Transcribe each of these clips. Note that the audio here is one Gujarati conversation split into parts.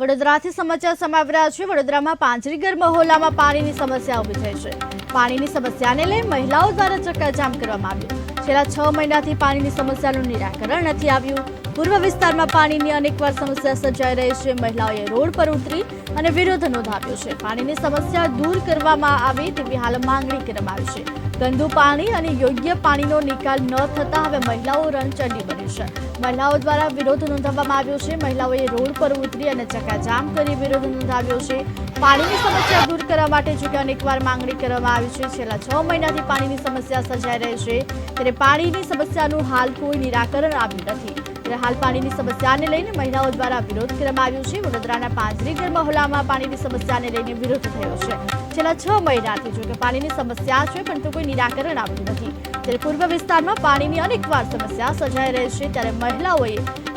વડોદરાથી સમાચાર સમાવી રહ્યા છે. વડોદરામાં પાંજરીગર મહોલ્લામાં પાણીની સમસ્યા ઊભી થઈ છે. પાણીની સમસ્યાને લઈ મહિલાઓ દ્વારા ચક્કાજામ કરવામાં આવ્યું. છેલ્લા છ મહિનાથી પાણીની સમસ્યાનું નિરાકરણ નથી આવ્યું. પૂર્વ વિસ્તારમાં પાણીની અનેકવાર સમસ્યા સર્જાઈ રહી છે. મહિલાઓએ રોડ પર ઉતરી અને વિરોધ નોંધાવ્યો છે. પાણીની સમસ્યા દૂર કરવામાં આવે તેવી હાલ માંગણી કરવામાં આવી છે. ગંદુ પાણી અને યોગ્ય પાણીનો નિકાલ ન થતા હવે મહિલાઓ રણચંડી બની છે. મહિલાઓ દ્વારા વિરોધ નોંધાવવામાં આવ્યો છે. મહિલાઓએ રોડ પર ઉતરી અને ચકાજામ કરી વિરોધ નોંધાવ્યો છે. પાણીની સમસ્યા દૂર કરવા માટે જોકે અનેકવાર માંગણી કરવામાં આવી છે. છેલ્લા છ મહિનાથી પાણીની સમસ્યા સર્જાઈ રહી છે. ત્યારે પાણીની સમસ્યાનું હાલ કોઈ નિરાકરણ આવ્યું નથી. ત્યારે હાલ પાણીની સમસ્યાને લઈને મહિલાઓ દ્વારા વિરોધ કરવામાં આવ્યો છે. વડોદરાના પાંજરીગર મહોલ્લામાં પાણીની સમસ્યાને લઈને વિરોધ થયો છે. છેલ્લા છ મહિનાથી જો કે પાણીની સમસ્યા છે, પરંતુ કોઈ નિરાકરણ આવ્યું નથી. ત્યારે પૂર્વ વિસ્તારમાં પાણીની અનેકવાર સમસ્યા સર્જાઈ રહી છે. ત્યારે મહિલાઓએ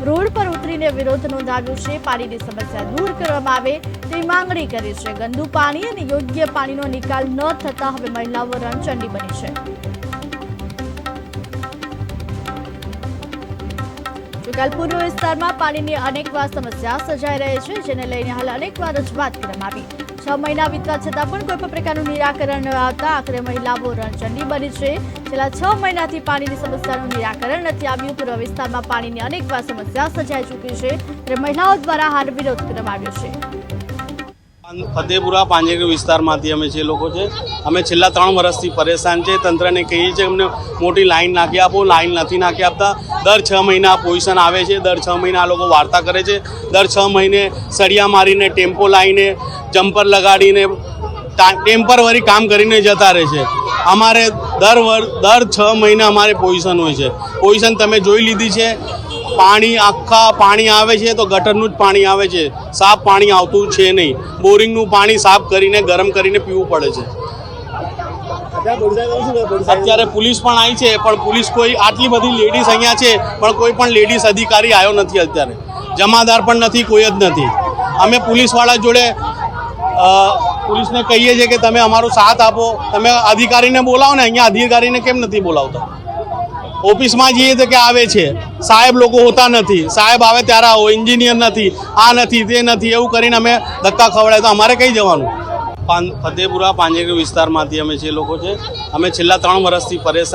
રોડ પર ઉતરીને વિરોધ નોંધાવ્યો છે. પાણીની સમસ્યા દૂર કરવામાં આવે તેવી માંગણી કરી છે. ગંદુ પાણી અને યોગ્ય પાણીનો નિકાલ ન થતા હવે મહિલાઓ રણચંડી બની છે. જોકાલ પૂર્વ વિસ્તારમાં પાણીની અનેકવાર સમસ્યા સર્જાઈ રહી છે, જેને લઈને હાલ અનેકવાર રજૂઆત કરવામાં આવી. છ મહિના વીતવા છતાં પણ કોઈ પણ પ્રકારનું નિરાકરણ ન આવતા આખરે મહિલાઓ રણચંડી બની છે. છેલ્લા છ મહિનાથી પાણીની સમસ્યાનું નિરાકરણ નથી આવ્યું. પૂર્વ વિસ્તારમાં પાણીની અનેકવાર સમસ્યા સર્જાઈ ચૂકી છે, ત્યારે મહિલાઓ દ્વારા હાલ વિરોધ કરવામાં આવ્યો છે. ફતેપુરા પાંજેગર વિસ્તારમાંથી અમે જે લોકો છે, અમે છેલ્લા ત્રણ વર્ષથી પરેશાન છે. તંત્રને કહીએ છીએ અમને મોટી લાઈન નાખી આપો. લાઈન નથી નાખી આપતા. દર છ મહિના પોઝિશન આવે છે, દર છ મહિના આ લોકો વાર્તા કરે છે, દર છ મહિને સળિયા મારીને, ટેમ્પો લાવીને, જમ્પર લગાડીને ટેમ્પરવરી કામ કરીને જતા રહે છે. અમારે દર વર, દર છ મહિને અમારે પોઝિશન હોય છે. પોઝિશન તમે જોઈ લીધી છે, પાણી આખા પાણી આવે છે તો ગટરનું જ પાણી આવે છે. સાફ પાણી આવતું છે નહીં. બોરિંગનું પાણી સાફ કરીને, ગરમ કરીને પીવું પડે છે. અત્યારે પોલીસ પણ આવી છે પણ પોલીસ કોઈ આટલી બધી લેડીઝ અહીંયા છે પણ કોઈ પણ લેડીઝ અધિકારી આવ્યો નથી અત્યારે. જમાદાર પણ નથી કોઈ જ નથી. અમે પોલીસવાળા જોડે પોલીસને કહીએ છીએ કે તમે અમારો સાથ આપો. તમે અધિકારીને બોલાવો ને અહીંયા અધિકારીને કેમ નથી બોલાવતા? ઓફિસમાં જઈએ તો કે આવે છે. સાહેબ લોકો હોતા નથી. સાહેબ આવે ત્યારે આવો એન્જિનિયર નથી આ નથી તે નથી એવું કરીને અમે ધક્કા ખવડાય તો અમારે કઈ જવાનું? ફતેપુરા પાંજેગર વિસ્તારમાંથી અમે જે લોકો છે અમે છેલ્લા ત્રણ વર્ષથી પરેશાન